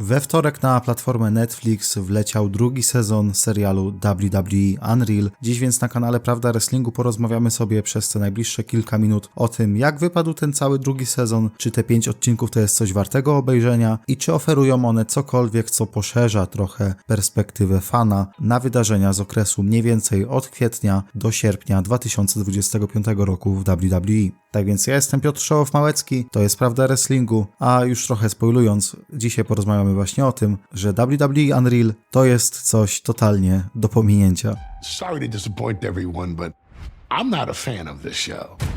We wtorek na platformę Netflix wleciał drugi sezon serialu WWE Unreal. Dziś więc na kanale Prawda Wrestlingu porozmawiamy sobie przez te najbliższe kilka minut o tym, jak wypadł ten cały drugi sezon, czy te pięć odcinków to jest coś wartego obejrzenia i czy oferują one cokolwiek, co poszerza trochę perspektywę fana na wydarzenia z okresu mniej więcej od kwietnia do sierpnia 2025 roku w WWE. Tak więc ja jestem Piotr Szołow-Małecki, to jest Prawda Wrestlingu, a już trochę spoilując, dzisiaj porozmawiamy właśnie o tym, że WWE Unreal to jest coś totalnie do pominięcia. Sorry to disappoint everyone, but I'm not a fan of this show.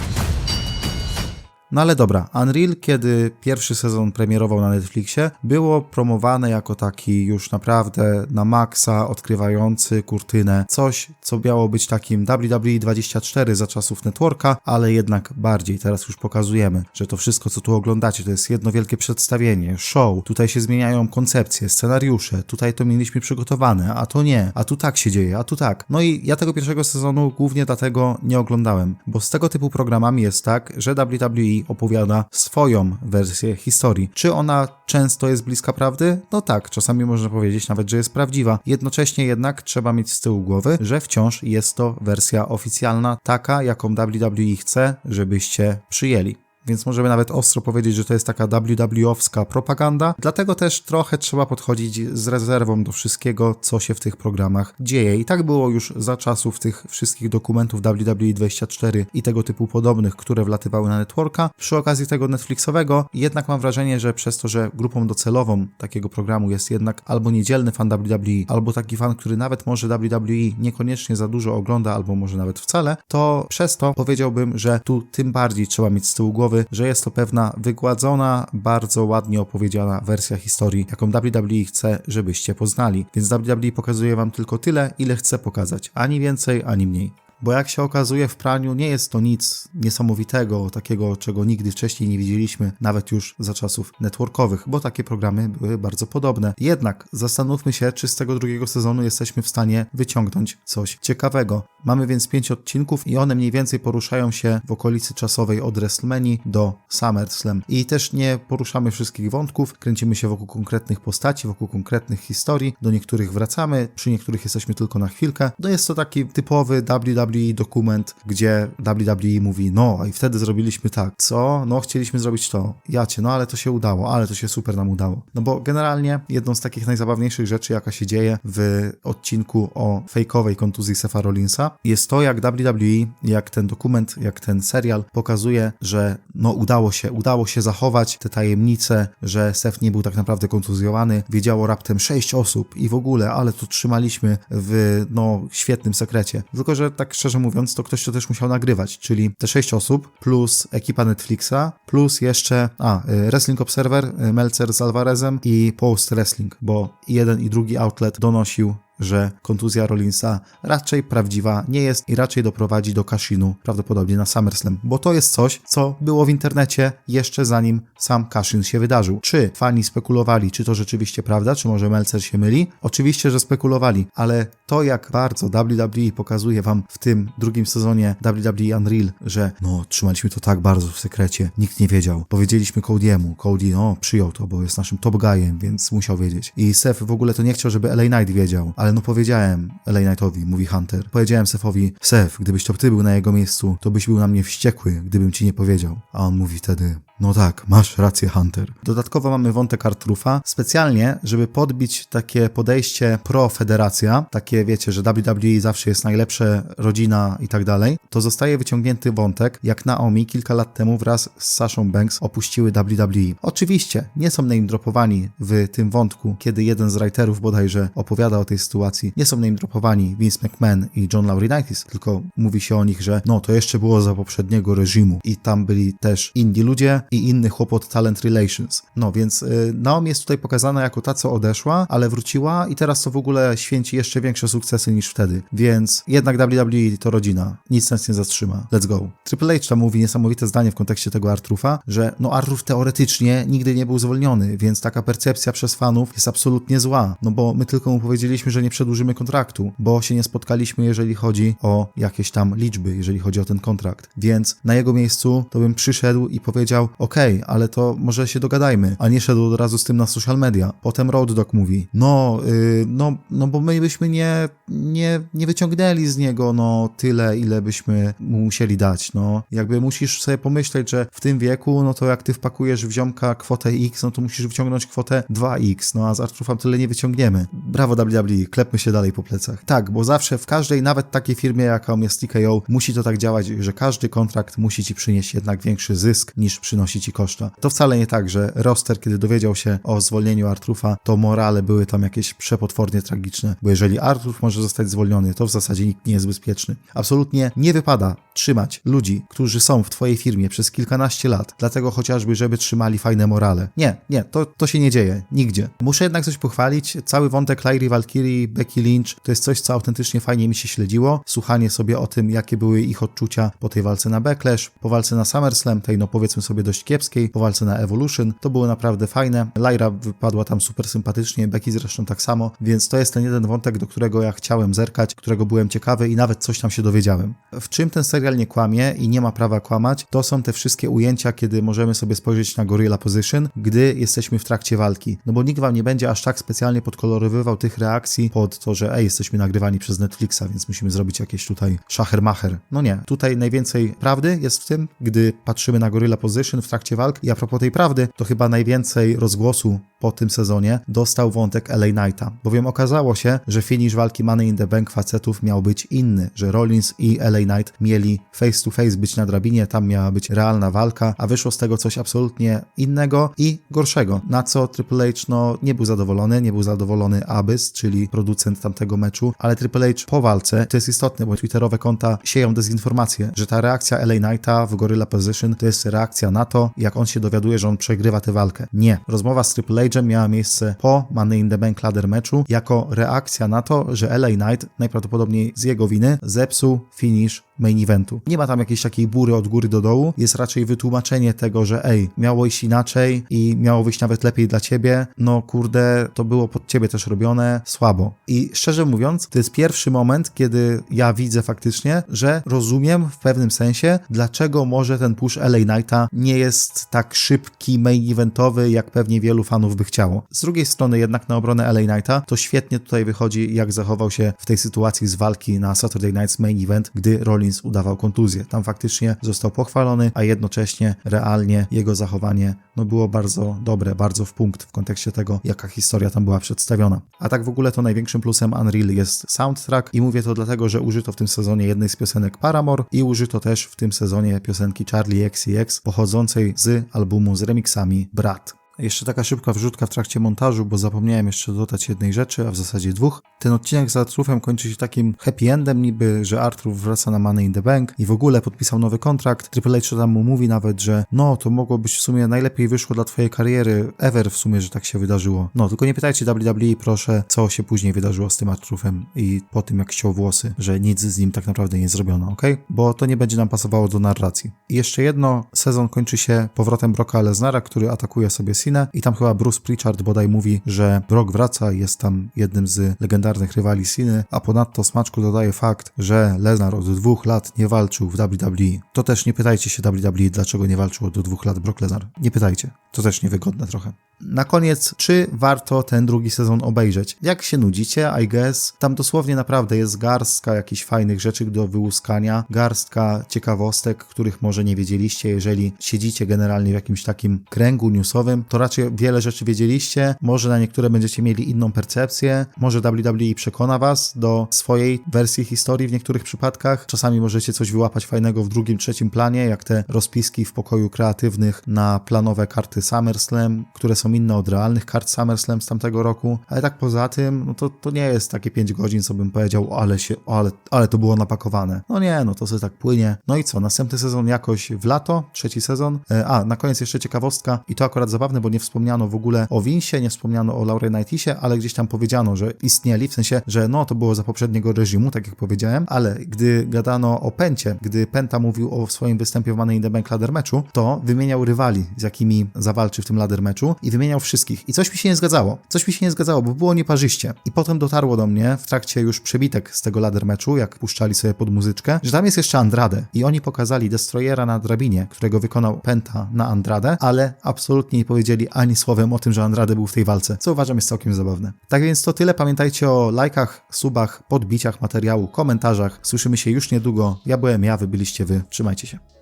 No ale dobra, Unreal, kiedy pierwszy sezon premierował na Netflixie, było promowane jako taki już naprawdę na maksa odkrywający kurtynę. Coś, co miało być takim WWE 24 za czasów networka, ale jednak bardziej. Teraz już pokazujemy, że to wszystko, co tu oglądacie, to jest jedno wielkie przedstawienie, show. Tutaj się zmieniają koncepcje, scenariusze. Tutaj to mieliśmy przygotowane, a to nie. A tu tak się dzieje, a tu tak. No i ja tego pierwszego sezonu głównie dlatego nie oglądałem, bo z tego typu programami jest tak, że WWE opowiada swoją wersję historii. Czy ona często jest bliska prawdy? No tak, czasami można powiedzieć nawet, że jest prawdziwa. Jednocześnie jednak trzeba mieć z tyłu głowy, że wciąż jest to wersja oficjalna, taka jaką WWE chce, żebyście przyjęli więc możemy nawet ostro powiedzieć, że to jest taka WWE-owska propaganda. Dlatego też trochę trzeba podchodzić z rezerwą do wszystkiego, co się w tych programach dzieje. I tak było już za czasów tych wszystkich dokumentów WWE24 i tego typu podobnych, które wlatywały na networka. Przy okazji tego Netflixowego jednak mam wrażenie, że przez to, że grupą docelową takiego programu jest jednak albo niedzielny fan WWE, albo taki fan, który nawet może WWE niekoniecznie za dużo ogląda, albo może nawet wcale, to przez to powiedziałbym, że tu tym bardziej trzeba mieć z tyłu głowy, że jest to pewna wygładzona, bardzo ładnie opowiedziana wersja historii, jaką WWE chce, żebyście poznali. Więc WWE pokazuje wam tylko tyle, ile chce pokazać, ani więcej, ani mniej. Bo jak się okazuje, w praniu nie jest to nic niesamowitego, takiego, czego nigdy wcześniej nie widzieliśmy, nawet już za czasów networkowych, bo takie programy były bardzo podobne. Jednak zastanówmy się, czy z tego drugiego sezonu jesteśmy w stanie wyciągnąć coś ciekawego. Mamy więc pięć odcinków i one mniej więcej poruszają się w okolicy czasowej od WrestleMania do SummerSlam. I też nie poruszamy wszystkich wątków, kręcimy się wokół konkretnych postaci, wokół konkretnych historii, do niektórych wracamy, przy niektórych jesteśmy tylko na chwilkę. No jest to taki typowy WWE dokument, gdzie WWE mówi, no i wtedy zrobiliśmy tak, co? No chcieliśmy zrobić to, jacie, no ale to się udało, ale to się super nam udało. No bo generalnie jedną z takich najzabawniejszych rzeczy, jaka się dzieje w odcinku o fejkowej kontuzji Sefa Rollinsa, jest to, jak WWE, jak ten dokument, jak ten serial pokazuje, że no udało się, udało się zachować te tajemnice, że Sef nie był tak naprawdę kontuzjowany, wiedziało raptem sześć osób i w ogóle, ale to trzymaliśmy w no świetnym sekrecie. Tylko, że tak szczerze mówiąc, to ktoś to też musiał nagrywać, czyli te sześć osób plus ekipa Netflixa, plus jeszcze, a, y, Wrestling Observer, y, Meltzer z Alvarezem i Post Wrestling, bo jeden i drugi outlet donosił że kontuzja Rollinsa raczej prawdziwa nie jest i raczej doprowadzi do Kashinu, prawdopodobnie na SummerSlam, bo to jest coś, co było w internecie jeszcze zanim sam Kashin się wydarzył. Czy fani spekulowali, czy to rzeczywiście prawda, czy może Meltzer się myli? Oczywiście, że spekulowali, ale to jak bardzo WWE pokazuje wam w tym drugim sezonie WWE Unreal, że no, trzymaliśmy to tak bardzo w sekrecie, nikt nie wiedział. Powiedzieliśmy Cody'emu, Cody no, przyjął to, bo jest naszym top guyem, więc musiał wiedzieć. I Seth w ogóle to nie chciał, żeby LA Knight wiedział, ale no powiedziałem LA Knightowi, mówi Hunter. Powiedziałem Sefowi, Sef, gdybyś to ty był na jego miejscu, to byś był na mnie wściekły, gdybym ci nie powiedział. A on mówi wtedy, no tak, masz rację, Hunter. Dodatkowo mamy wątek Artrufa, specjalnie, żeby podbić takie podejście pro-federacja, takie wiecie, że WWE zawsze jest najlepsze, rodzina i tak dalej, to zostaje wyciągnięty wątek, jak Naomi kilka lat temu wraz z Sashą Banks opuściły WWE. Oczywiście, nie są name dropowani w tym wątku, kiedy jeden z writerów bodajże opowiada o tej sytuacji. Nie są name dropowani Vince McMahon i John Laurinaitis, tylko mówi się o nich, że no, to jeszcze było za poprzedniego reżimu i tam byli też inni ludzie, i inny chłopot Talent Relations. No więc y, Naomi jest tutaj pokazana jako ta, co odeszła, ale wróciła i teraz to w ogóle święci jeszcze większe sukcesy niż wtedy. Więc jednak WWE to rodzina. Nic nas nie zatrzyma. Let's go. Triple H tam mówi niesamowite zdanie w kontekście tego Artrufa, że no Artruf teoretycznie nigdy nie był zwolniony, więc taka percepcja przez fanów jest absolutnie zła. No bo my tylko mu powiedzieliśmy, że nie przedłużymy kontraktu, bo się nie spotkaliśmy, jeżeli chodzi o jakieś tam liczby, jeżeli chodzi o ten kontrakt. Więc na jego miejscu to bym przyszedł i powiedział, Okej, ale to może się dogadajmy. A nie szedł od razu z tym na social media. Potem Road Dogg mówi, no, yy, no, no bo my byśmy nie, nie, nie wyciągnęli z niego no tyle, ile byśmy mu musieli dać. No, jakby musisz sobie pomyśleć, że w tym wieku, no to jak ty wpakujesz w ziomka kwotę X, no to musisz wyciągnąć kwotę 2X, no a z Arturfa tyle nie wyciągniemy. Brawo WWE, klepmy się dalej po plecach. Tak, bo zawsze w każdej, nawet takiej firmie, jaką jest TKO, musi to tak działać, że każdy kontrakt musi ci przynieść jednak większy zysk niż przynosi ci koszta. To wcale nie tak, że roster, kiedy dowiedział się o zwolnieniu Artrufa, to morale były tam jakieś przepotwornie tragiczne, bo jeżeli Artruf może zostać zwolniony, to w zasadzie nikt nie jest bezpieczny. Absolutnie nie wypada trzymać ludzi, którzy są w twojej firmie przez kilkanaście lat, dlatego chociażby, żeby trzymali fajne morale. Nie, nie, to, to się nie dzieje. Nigdzie. Muszę jednak coś pochwalić. Cały wątek Lyrie Valkyrie, Becky Lynch to jest coś, co autentycznie fajnie mi się śledziło. Słuchanie sobie o tym, jakie były ich odczucia po tej walce na Backlash, po walce na SummerSlam, tej no powiedzmy sobie dość kiepskiej, po walce na Evolution. To było naprawdę fajne. Lyra wypadła tam super sympatycznie, Becky zresztą tak samo, więc to jest ten jeden wątek, do którego ja chciałem zerkać, którego byłem ciekawy i nawet coś tam się dowiedziałem. W czym ten serial nie kłamie i nie ma prawa kłamać, to są te wszystkie ujęcia, kiedy możemy sobie spojrzeć na Gorilla Position, gdy jesteśmy w trakcie walki. No bo nikt wam nie będzie aż tak specjalnie podkolorywywał tych reakcji pod to, że ej, jesteśmy nagrywani przez Netflixa, więc musimy zrobić jakieś tutaj szachermacher. No nie. Tutaj najwięcej prawdy jest w tym, gdy patrzymy na Gorilla Position w trakcie walk. I a propos tej prawdy, to chyba najwięcej rozgłosu po tym sezonie dostał wątek LA Knighta, bowiem okazało się, że finish walki Money in the Bank facetów miał być inny, że Rollins i LA Knight mieli face to face być na drabinie, tam miała być realna walka, a wyszło z tego coś absolutnie innego i gorszego, na co Triple H no, nie był zadowolony, nie był zadowolony Abyss, czyli producent tamtego meczu, ale Triple H po walce, to jest istotne, bo twitterowe konta sieją dezinformację, że ta reakcja LA Knighta w Gorilla Position to jest reakcja na to, jak on się dowiaduje, że on przegrywa tę walkę. Nie. Rozmowa z Triple H'em miała miejsce po Money in the Bank ladder meczu jako reakcja na to, że LA Knight najprawdopodobniej z jego winy zepsuł finish main eventu. Nie ma tam jakiejś takiej bury od góry do dołu, jest raczej wytłumaczenie tego, że ej, miało iść inaczej i miało wyjść nawet lepiej dla ciebie, no kurde, to było pod ciebie też robione słabo. I szczerze mówiąc, to jest pierwszy moment, kiedy ja widzę faktycznie, że rozumiem w pewnym sensie, dlaczego może ten push LA Knighta nie jest tak szybki, main eventowy, jak pewnie wielu fanów by chciało. Z drugiej strony jednak na obronę LA Knighta to świetnie tutaj wychodzi, jak zachował się w tej sytuacji z walki na Saturday Night's Main Event, gdy Rollins udawał kontuzję. Tam faktycznie został pochwalony, a jednocześnie realnie jego zachowanie no, było bardzo dobre, bardzo w punkt w kontekście tego, jaka historia tam była przedstawiona. A tak w ogóle to największym plusem Unreal jest soundtrack i mówię to dlatego, że użyto w tym sezonie jednej z piosenek Paramore i użyto też w tym sezonie piosenki Charlie XCX pochodzącej z albumu z remixami Brat. Jeszcze taka szybka wrzutka w trakcie montażu, bo zapomniałem jeszcze dodać jednej rzeczy, a w zasadzie dwóch. Ten odcinek z Artrufem kończy się takim happy endem niby, że Artruf wraca na Money in the Bank i w ogóle podpisał nowy kontrakt. Triple H tam mu mówi nawet, że no, to mogło być w sumie najlepiej wyszło dla twojej kariery ever w sumie, że tak się wydarzyło. No, tylko nie pytajcie WWE proszę, co się później wydarzyło z tym Artrufem i po tym jak ściął włosy, że nic z nim tak naprawdę nie zrobiono, ok? Bo to nie będzie nam pasowało do narracji. I jeszcze jedno, sezon kończy się powrotem Brocka Lesnara, który atakuje sobie I tam chyba Bruce Pritchard bodaj mówi, że Brock wraca i jest tam jednym z legendarnych rywali Siny, a ponadto smaczku dodaje fakt, że Lesnar od dwóch lat nie walczył w WWE. To też nie pytajcie się WWE, dlaczego nie walczył od dwóch lat Brock Lesnar. Nie pytajcie. To też niewygodne trochę. Na koniec, czy warto ten drugi sezon obejrzeć? Jak się nudzicie, I guess, tam dosłownie naprawdę jest garstka jakichś fajnych rzeczy do wyłuskania, garstka ciekawostek, których może nie wiedzieliście, jeżeli siedzicie generalnie w jakimś takim kręgu newsowym, to raczej wiele rzeczy wiedzieliście, może na niektóre będziecie mieli inną percepcję, może WWE przekona was do swojej wersji historii w niektórych przypadkach, czasami możecie coś wyłapać fajnego w drugim, trzecim planie, jak te rozpiski w pokoju kreatywnych na planowe karty SummerSlam, które są inne od realnych kart SummerSlam z tamtego roku, ale tak poza tym, no to, to nie jest takie 5 godzin, co bym powiedział, ale się, ale, ale to było napakowane. No nie, no to sobie tak płynie. No i co, następny sezon jakoś w lato, trzeci sezon. E, A, na koniec jeszcze ciekawostka i to akurat zabawne, bo bo nie wspomniano w ogóle o Vincie, nie wspomniano o Laurinaitisie, ale gdzieś tam powiedziano, że istnieli, w sensie, że no to było za poprzedniego reżimu, tak jak powiedziałem, ale gdy gadano o Pencie, gdy Penta mówił o swoim występie w Money in the Bank ladder meczu, to wymieniał rywali, z jakimi zawalczy w tym ladder meczu i wymieniał wszystkich. I coś mi się nie zgadzało. Coś mi się nie zgadzało, bo było nieparzyście. I potem dotarło do mnie w trakcie już przebitek z tego ladder meczu, jak puszczali sobie pod muzyczkę, że tam jest jeszcze Andrade i oni pokazali Destroyera na drabinie, którego wykonał Penta na Andrade, ale absolutnie nie powiedzieli ani słowem o tym, że Andrade był w tej walce, co uważam jest całkiem zabawne. Tak więc to tyle. Pamiętajcie o lajkach, subach, podbiciach materiału, komentarzach. Słyszymy się już niedługo. Ja byłem ja, wy byliście wy. Trzymajcie się.